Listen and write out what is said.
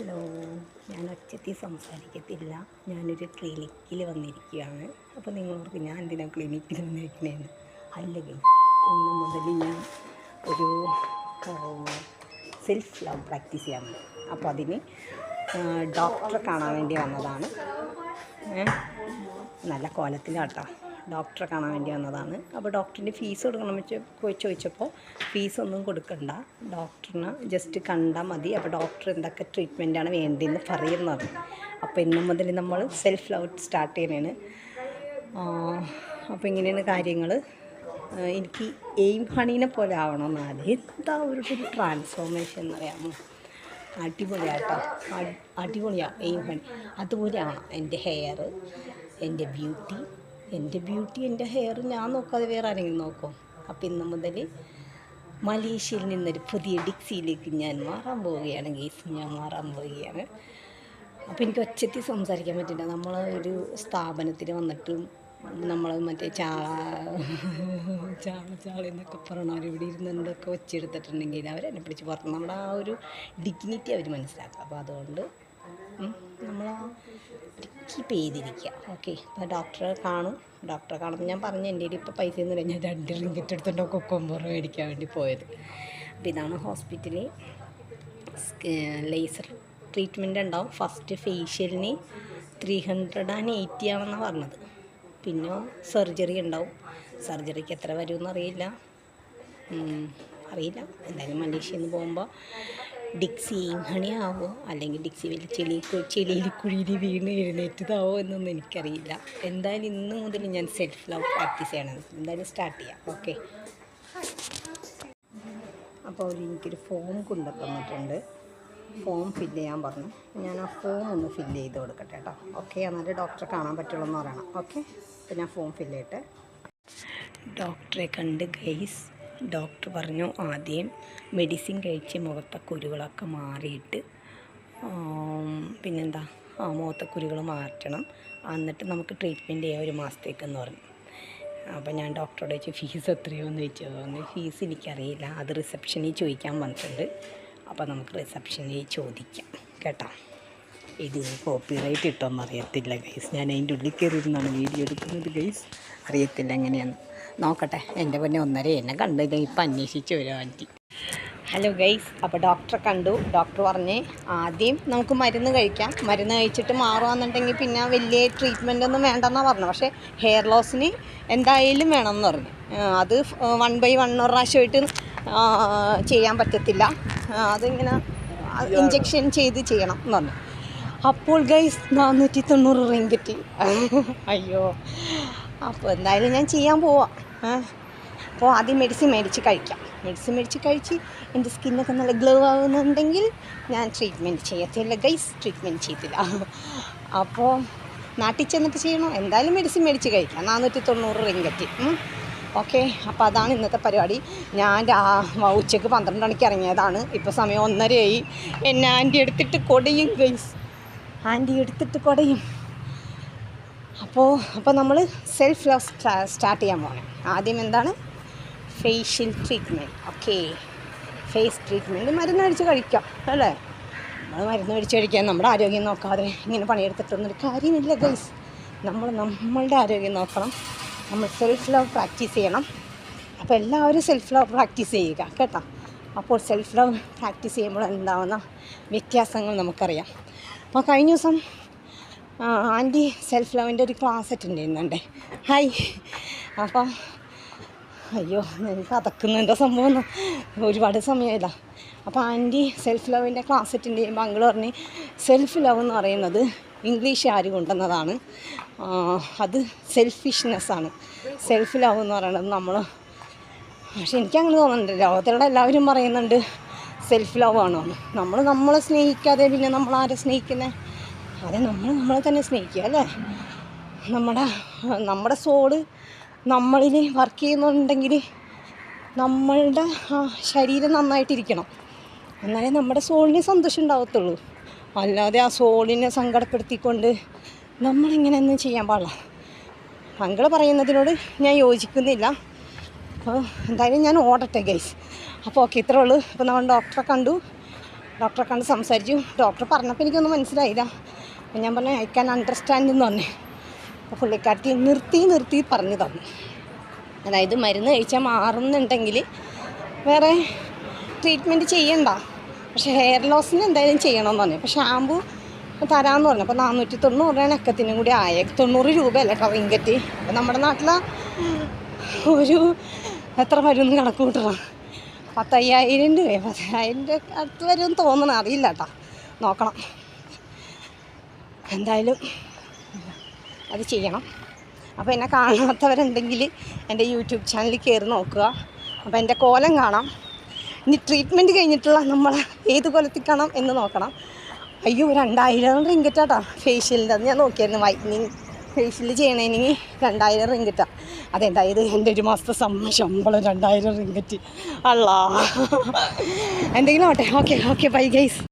Hello ഞാൻ ഒച്ചത്തിൽ സംസാരിക്കത്തില്ല. ഞാനൊരു ക്ലിനിക്കിൽ വന്നിരിക്കുകയാണ് അപ്പോൾ നിങ്ങളോർക്ക് ഞാൻ എന്തിനാ ക്ലിനിക്കിൽ വന്നിരിക്കണേന്ന് അല്ലെങ്കിൽ ഇന്ന് മുതൽ ഞാൻ ഒരു സെൽഫ് ലവ് പ്രാക്ടീസ് ചെയ്യാൻ അപ്പോൾ അതിന് ഡോക്ടറെ കാണാൻ വേണ്ടി വന്നതാണ്. നല്ല കോലത്തിലാട്ടോ. ഡോക്ടറെ കാണാൻ വേണ്ടി വന്നതാണ്. അപ്പോൾ ഡോക്ടറിന്റെ ഫീസ് കൊടുക്കണം വെച്ച് ചോദിച്ചപ്പോൾ ഫീസൊന്നും കൊടുക്കണ്ട. ഡോക്ടറിനെ ജസ്റ്റ് കണ്ടാൽ മതി. അപ്പോൾ ഡോക്ടർ എന്തൊക്കെ ട്രീറ്റ്മെന്റാണ് വേണ്ടതെന്ന് പറയുന്നത് അപ്പോൾ ഇന്ന് മുതൽ നമ്മൾ സെൽഫ് ലവ് സ്റ്റാർട്ട് ചെയ്യണേന് അപ്പോൾ ഇങ്ങനെയാണ് കാര്യങ്ങൾ എനിക്ക് എയിം ഹണീനെ പോലെ ആവണം എന്നാൽ എന്താ ഒരു ട്രാൻസ്ഫോർമേഷൻ എന്ന് പറയാമോ അടിപൊളിയാട്ടോ. അടിപൊളിയാണ് എയിം ഹണി അതുപോലെയാണ് എന്റെ ഹെയർ എന്റെ ബ്യൂട്ടി എന്റെ ബ്യൂട്ടി എന്റെ ഹെയർ ഞാൻ നോക്കാതെ വേറെ ആരെങ്കിലും നോക്കും? അപ്പം ഇന്ന് മുതൽ മലേഷ്യയിൽ നിന്നൊരു പുതിയ ഡിക്സിയിലേക്ക് ഞാൻ മാറാൻ പോവുകയാണ്. ഗേസ് ഞാൻ മാറാൻ പോവുകയാണ്. അപ്പോൾ എനിക്ക് ഒച്ചത്തിൽ സംസാരിക്കാൻ പറ്റില്ല. നമ്മൾ ഒരു സ്ഥാപനത്തിൽ വന്നിട്ടും നമ്മൾ മറ്റേ ചാ ചാള ചാള എന്നൊക്കെ പറഞ്ഞവർ ഇവിടെ ഇരുന്നുകൊണ്ടൊക്കെ ഒച്ചെടുത്തിട്ടുണ്ടെങ്കിൽ അവരെന്നെ പിടിച്ച് പുറത്ത് നമ്മുടെ ആ ഒരു ഡിഗ്നിറ്റി അവർ മനസ്സിലാക്കുക അപ്പോൾ അതുകൊണ്ട് നമ്മൾ കീപ്പ് ചെയ്തിരിക്കുക ഓക്കെ അപ്പോൾ ഡോക്ടറെ കാണും. ഡോക്ടറെ കാണുമ്പോൾ ഞാൻ പറഞ്ഞു എന്റെ ഇപ്പോൾ പൈസ ഒന്നും ഞാൻ രണ്ട് റിങ്കറ്റ് എടുത്തിട്ട് കൊക്കൊമ്പറ മേടിക്കാൻ വേണ്ടി പോയത്. അപ്പോൾ ഇതാണ് ഹോസ്പിറ്റലിൽ ലേസർ ട്രീറ്റ്മെന്റ് ഉണ്ടാവും. ഫസ്റ്റ് ഫേഷ്യലിന് ത്രീ ഹൺഡ്രഡ് ആൻഡ് എയ്റ്റി ആണെന്നാണ് പറഞ്ഞത്. പിന്നെ സർജറി ഉണ്ടാവും. സർജറിക്ക് എത്ര വരുമെന്ന് അറിയില്ല. അറിയില്ല. എന്തായാലും മലേഷ്യയിൽ നിന്ന് പോകുമ്പോൾ ഡിക്സി ഹണി ആവോ അല്ലെങ്കിൽ ഡിക്സി വലിയ ചെളി ചെളിയിൽ കുഴിയിൽ വീണ് എഴുന്നേറ്റതാവോ എന്നൊന്നും എനിക്കറിയില്ല. എന്തായാലും ഇന്ന് മുതൽ ഞാൻ സെൽഫ് ലവ് പ്രാക്ടീസ് ചെയ്യണം. എന്തായാലും സ്റ്റാർട്ട് ചെയ്യാം. ഓക്കെ അപ്പോൾ അവർ എനിക്കൊരു ഫോം കൊണ്ടു തന്നിട്ടുണ്ട്. ഫോം ഫില്ല് ചെയ്യാൻ പറഞ്ഞു. ഞാൻ ആ ഫോം ഒന്ന് ഫില്ല് ചെയ്ത് കൊടുക്കട്ടെ കേട്ടോ ഓക്കെ എന്നാലും ഡോക്ടറെ കാണാൻ പറ്റുള്ളൂ എന്ന് പറയണം. ഓക്കെ അപ്പോൾ ഞാൻ ഫോം ഫില്ല് ചെയ്യട്ടെ. ഡോക്ടറെ കണ്ട് ഗൈസ് ഡോക്ടർ പറഞ്ഞു ആദ്യം മെഡിസിൻ കഴിച്ച് മുഖത്തെ കുരുകളൊക്കെ മാറിയിട്ട് പിന്നെന്താ ആ മുഖത്തെ കുരുകൾ മാറ്റണം. എന്നിട്ട് നമുക്ക് ട്രീറ്റ്മെന്റ് ചെയ്യാം ഒരു മാസത്തേക്കെന്ന് പറഞ്ഞു. അപ്പോൾ ഞാൻ ഡോക്ടറോട് ചോദിച്ചു ഫീസ് എത്രയോന്ന് ചോദിച്ചു. പറഞ്ഞു ഫീസ് എനിക്കറിയില്ല. അത് റിസപ്ഷനിൽ ചോദിക്കാൻ വന്നിട്ടുണ്ട്. അപ്പോൾ നമുക്ക് റിസപ്ഷനിൽ ചോദിക്കാം. കേട്ടോ? ഇത് കോപ്പി റൈറ്റ് കിട്ടുമെന്ന് അറിയത്തില്ല ഗൈസ് ഞാൻ അതിന്റെ ഉള്ളിൽ കയറിയിരുന്നാണ് വീഡിയോ എടുക്കുന്നത് ഗൈസ് അറിയത്തില്ല എങ്ങനെയാണ് നോക്കട്ടെ എന്റെ പൊന്നെ ഒന്നര എന്നെ കണ്ടില്ല ഇപ്പം അന്വേഷിച്ച് വരും ആന്റി ഹലോ ഗൈസ് അപ്പോൾ ഡോക്ടറെ കണ്ടു. ഡോക്ടർ പറഞ്ഞ് ആദ്യം നമുക്ക് മരുന്ന് കഴിക്കാം. മരുന്ന് കഴിച്ചിട്ട് മാറുകയെന്നുണ്ടെങ്കിൽ പിന്നെ വലിയ ട്രീറ്റ്മെന്റ് ഒന്നും വേണ്ടെന്നാണ് പറഞ്ഞത്. പക്ഷേ ഹെയർ ലോസിന് എന്തായാലും വേണമെന്ന് പറഞ്ഞു. അത് വൺ ബൈ വൺ പ്രാവശ്യമായിട്ട് ചെയ്യാൻ പറ്റത്തില്ല. അതിങ്ങനെ ഇഞ്ചെക്ഷൻ ചെയ്ത് ചെയ്യണം എന്ന് പറഞ്ഞു. അപ്പോൾ ഗൈസ് നാനൂറ്റി തൊണ്ണൂറ് റിങ്കറ്റ് അയ്യോ. അപ്പോൾ എന്തായാലും ഞാൻ ചെയ്യാൻ പോവാം. അപ്പോൾ ആദ്യം മെഡിസിൻ മേടിച്ച് കഴിക്കാം. മെഡിസിൻ മേടിച്ച് കഴിച്ച് എന്റെ സ്കിന്നൊക്കെ നല്ല ഗ്ലോ ആവുന്നുണ്ടെങ്കിൽ ഞാൻ ട്രീറ്റ്മെന്റ് ചെയ്യത്തില്ല ഗൈസ് ട്രീറ്റ്മെന്റ് ചെയ്തില്ല അപ്പോൾ നാട്ടിൽ ചെന്നിട്ട് ചെയ്യണോ? എന്തായാലും മെഡിസിൻ മേടിച്ച് കഴിക്കാം. നാനൂറ്റി തൊണ്ണൂറ് റിങ്കറ്റ് ഓക്കെ അപ്പോൾ അതാണ് ഇന്നത്തെ പരിപാടി. ഞാൻ ഉച്ചയ്ക്ക് പന്ത്രണ്ട് മണിക്ക് ഇറങ്ങിയതാണ്. ഇപ്പോൾ സമയം ഒന്നരയായി. എന്നെ ആന്റി എടുത്തിട്ട് കൊടയും ഗൈസ് ആന്റി എടുത്തിട്ട് കൊടയും. അപ്പോൾ അപ്പോൾ നമ്മൾ സെൽഫ് ലവ് സ്റ്റാർട്ട് ചെയ്യാൻ പോകണം ആദ്യം എന്താണ്? Facial treatment okay face treatment മരുന്ന് അടിച്ച് കഴിക്കാം അല്ലേ? നമ്മൾ മരുന്ന് മേടിച്ച് കഴിക്കാൻ നമ്മുടെ ആരോഗ്യം നോക്കാതെ ഇങ്ങനെ പണിയെടുത്തിട്ടൊന്നും ഒരു കാര്യമില്ല ഗൈസ് നമ്മൾ നമ്മളുടെ ആരോഗ്യം നോക്കണം. നമ്മൾ സെൽഫ് ലവ് പ്രാക്ടീസ് ചെയ്യണം. അപ്പോൾ എല്ലാവരും സെൽഫ് ലവ് പ്രാക്ടീസ് ചെയ്യുക കേട്ടോ? അപ്പോൾ സെൽഫ് ലവ് പ്രാക്ടീസ് ചെയ്യുമ്പോൾ എന്താവുന്ന വ്യത്യാസങ്ങൾ നമുക്കറിയാം. അപ്പോൾ കഴിഞ്ഞ ദിവസം ആന്റി സെൽഫ് ലവിന്റെ ഒരു ക്ലാസ് അറ്റൻഡ് ചെയ്യുന്നുണ്ട് ഹായ് അപ്പം അയ്യോ എനിക്ക് അതക്കുന്നുണ്ടോ സംഭവം? ഒരുപാട് സമയമില്ല അപ്പോൾ ആന്റി സെൽഫ് ലവിന്റെ ക്ലാസ് അറ്റൻഡ് ചെയ്യുമ്പോൾ അങ്കിൾ പറഞ്ഞ് സെൽഫ് ലവ് എന്ന് പറയുന്നത് ഇംഗ്ലീഷ് ആര് കൊണ്ടുവന്നതാണ്? അത് സെൽഫിഷ്നെസ്സാണ് സെൽഫ് ലവ് എന്ന് പറയുന്നത് നമ്മൾ പക്ഷെ എനിക്കങ്ങനെ തോന്നുന്നുണ്ട് ലോകത്തിലുള്ള എല്ലാവരും പറയുന്നുണ്ട് സെൽഫ് ലവ് ആണോ നമ്മൾ നമ്മളെ സ്നേഹിക്കാതെ പിന്നെ നമ്മൾ ആരെ സ്നേഹിക്കുന്നത് അതെ നമ്മൾ നമ്മളെ തന്നെ സ്നേഹിക്കുക അല്ലേ? നമ്മുടെ നമ്മുടെ സോൾ നമ്മളിൽ വർക്ക് ചെയ്യുന്നുണ്ടെങ്കിൽ നമ്മളുടെ ശരീരം നന്നായിട്ടിരിക്കണം. എന്നാലേ നമ്മുടെ സോളിന് സന്തോഷം ഉണ്ടാവത്തുള്ളൂ. അല്ലാതെ ആ സോളിനെ സങ്കടപ്പെടുത്തിക്കൊണ്ട് നമ്മളിങ്ങനെയൊന്നും ചെയ്യാൻ പാടില്ല. താങ്കൾ പറയുന്നതിനോട് ഞാൻ യോജിക്കുന്നില്ല. അപ്പോൾ എന്തായാലും ഞാൻ ഓടട്ടെ ഗൈസ് അപ്പോൾ ഓക്കെ ഇത്രേ ഉള്ളൂ. അപ്പോൾ നമ്മൾ ഡോക്ടറെ കണ്ടു. ഡോക്ടറെ കണ്ട് സംസാരിച്ചു. ഡോക്ടർ പറഞ്ഞപ്പോൾ എനിക്കൊന്നും മനസ്സിലായില്ല. അപ്പം ഞാൻ പറഞ്ഞു ഐ ക്യാൻ അണ്ടർസ്റ്റാൻഡ് എന്ന് പറഞ്ഞു. അപ്പോൾ പുള്ളിക്കാരത്തി നിർത്തി നിർത്തി പറഞ്ഞു തന്നു. അതായത് മരുന്ന് കഴിച്ചാൽ മാറുന്നുണ്ടെങ്കിൽ വേറെ ട്രീറ്റ്മെന്റ് ചെയ്യണ്ട. പക്ഷേ ഹെയർ ലോസിന് എന്തായാലും ചെയ്യണമെന്ന് പറഞ്ഞു. അപ്പോൾ ഷാമ്പു തരാമെന്ന് പറഞ്ഞു. അപ്പോൾ നാനൂറ്റി തൊണ്ണൂറ് രൂപയാണ് അക്കത്തിനും കൂടി ആയ. തൊണ്ണൂറ് രൂപയല്ല കേട്ടോ അപ്പോൾ നമ്മുടെ നാട്ടിലെ ഒരു എത്ര മരുന്ന് കണക്ക് കൂട്ടണം. പത്തയ്യായിരം രൂപ പത്തയ്യായിരം രൂപ അടുത്ത് വരും തോന്നണം അറിയില്ല കേട്ടോ. നോക്കണം. എന്തായാലും അത് ചെയ്യണം. അപ്പോൾ എന്നെ കാണാത്തവരുണ്ടെങ്കിൽ എന്റെ യൂട്യൂബ് ചാനലിൽ കയറി നോക്കുക. അപ്പോൾ എന്റെ കോലം കാണാം. ഇനി ട്രീറ്റ്മെന്റ് കഴിഞ്ഞിട്ടുള്ള നമ്മൾ ഏത് കോലത്തിൽ കാണാം എന്ന് നോക്കണം. അയ്യോ രണ്ടായിരം റിങ്കറ്റാട്ടാ ഫേഷ്യലിന്റെ അത് ഞാൻ നോക്കിയായിരുന്നു. വൈറ്റനിങ് ഫേഷ്യൽ ചെയ്യണമെങ്കിൽ രണ്ടായിരം റിങ്കറ്റാണ് അതെന്തായത്? എന്റെ ഒരു മാസത്തെ സമ്മ ശമ്പളം രണ്ടായിരം റിങ്കറ്റ്. അള്ളാ. എന്തെങ്കിലും ആവട്ടെ. Okay okay bye guys